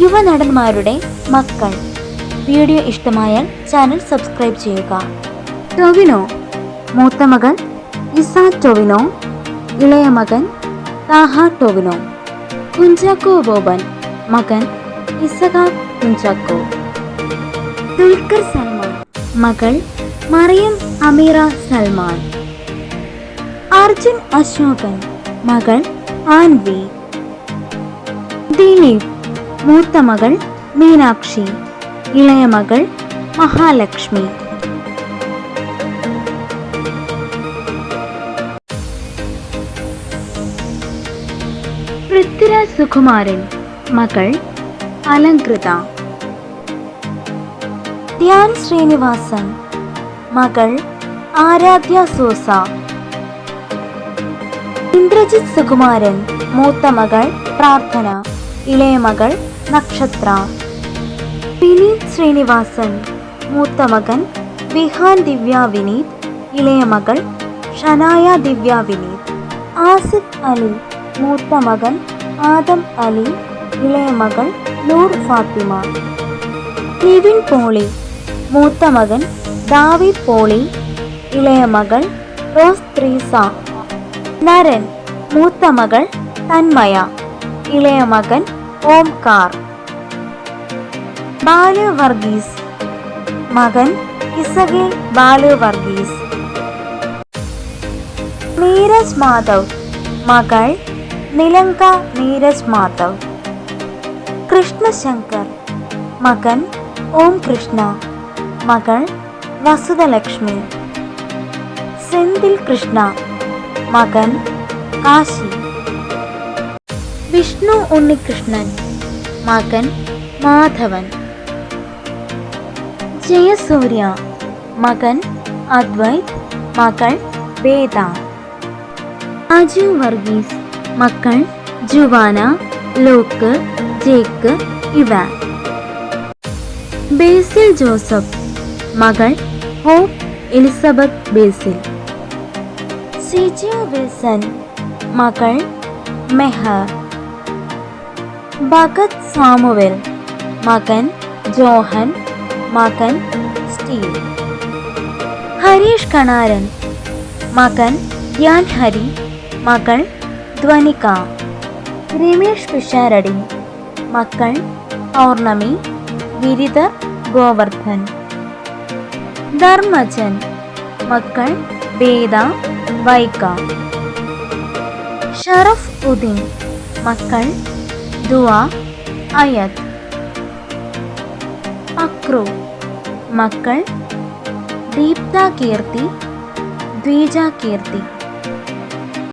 യുവനടന്മാരുടെ മക്കൾ. വീഡിയോ ഇഷ്ടമായാൽ channel subscribe ചെയ്യുക. ടൊവിനോ. മൂത്ത മകൻ ഇസ ടൊവിനോ. ഇളയ മകൻ താഹ ടൊവിനോ. കുഞ്ചാക്കോ ബോബൻ. മകൻ ഇസക കുഞ്ചാക്കോ. ദുൽഖർ സൽമാൻ. മകൾ മറിയം അമീറ സൽമാൻ. അർജുൻ അശോകൻ. മകൾ ആൻവി. ദിലീപ്. മൂത്ത മകൾ മീനാക്ഷി ഇളയ മകൾ മഹാലക്ഷ്മി. പൃഥ്വിരാജ് സുകുമാരൻ മകൾ അലങ്കൃത ധ്യാൻ ശ്രീനിവാസൻ മകൾ ആരാധ്യ സോസ. ഇന്ദ്രജിത് സുകുമാരൻ മൂത്ത മകൾ പ്രാർത്ഥന. ഇളയ മകൾ നക്ഷത്ര. വിനീത് ശ്രീനിവാസൻ മൂത്ത മകൻ വിഹാൻ ദിവ്യ വിനീത് ഇളയ മകൾ ഷനായ ദിവ്യ വിനീത്. ആസിഫ് അലി മൂത്ത മകൻ ആദം അലി ഇളയ മകൾ നൂർ ഫാത്തിമ. നിവിൻ പോളി മൂത്ത മകൻ ദാവിദ് പോളി ഇളയ മകൾ റോസ് ത്രീസ. നരൻ മൂത്ത മകൾ തന്മയ ഇളയ മകൻ ഓംകാർ ബാലു വർഗീസ്. മകൻ ഇസഗേൽ ബാലു വർഗീസ്. നീരജ് മാധവ്. മകൾ നിലങ്ക നീരജ് മാധവ്. കൃഷ്ണശങ്കർ. മകൻ ഓം കൃഷ്ണ. മകൾ വസുധലക്ഷ്മി. സെന്തിൽ കൃഷ്ണ. മകൻ കാശി. വിഷ്ണു ഉണ്ണികൃഷ്ണൻ മകൻ മാധവൻ. ജയസൂര്യ മകൻ അദ്വൈത് മകൾ വേദ. അജു വർഗീസ് മക്കൾ ജുവാന ലോക്ക് ജേക്ക് ഇവ. ബേസിൽ ജോസഫ് മകൾ ഹോപ്പ് എലിസബത്ത് ബേസിൽ. സിജു വിൽസൺ മകൾ മെഹർ. ഭഗത് സാമുവൽ മകൻ ജോഹൻ മകൻ സ്റ്റീവ്. ഹരീഷ് കണാരൻ മകൻ യാൻ ഹരി മകൾ ധ്വനിക. രമേഷ് പിഷാരടി മക്കൾ പൗർണമി ഗിരിധർ ഗോവർദ്ധൻ. ധർമ്മജൻ മക്കൾ വേദ വൈക ഷറഫ് ഉദ്ദീൻ മക്കൾ ദുവ അയത് അക്രു മക്കൾ. ദീപ്ത കീർത്തി ദ്വിജ കീർത്തി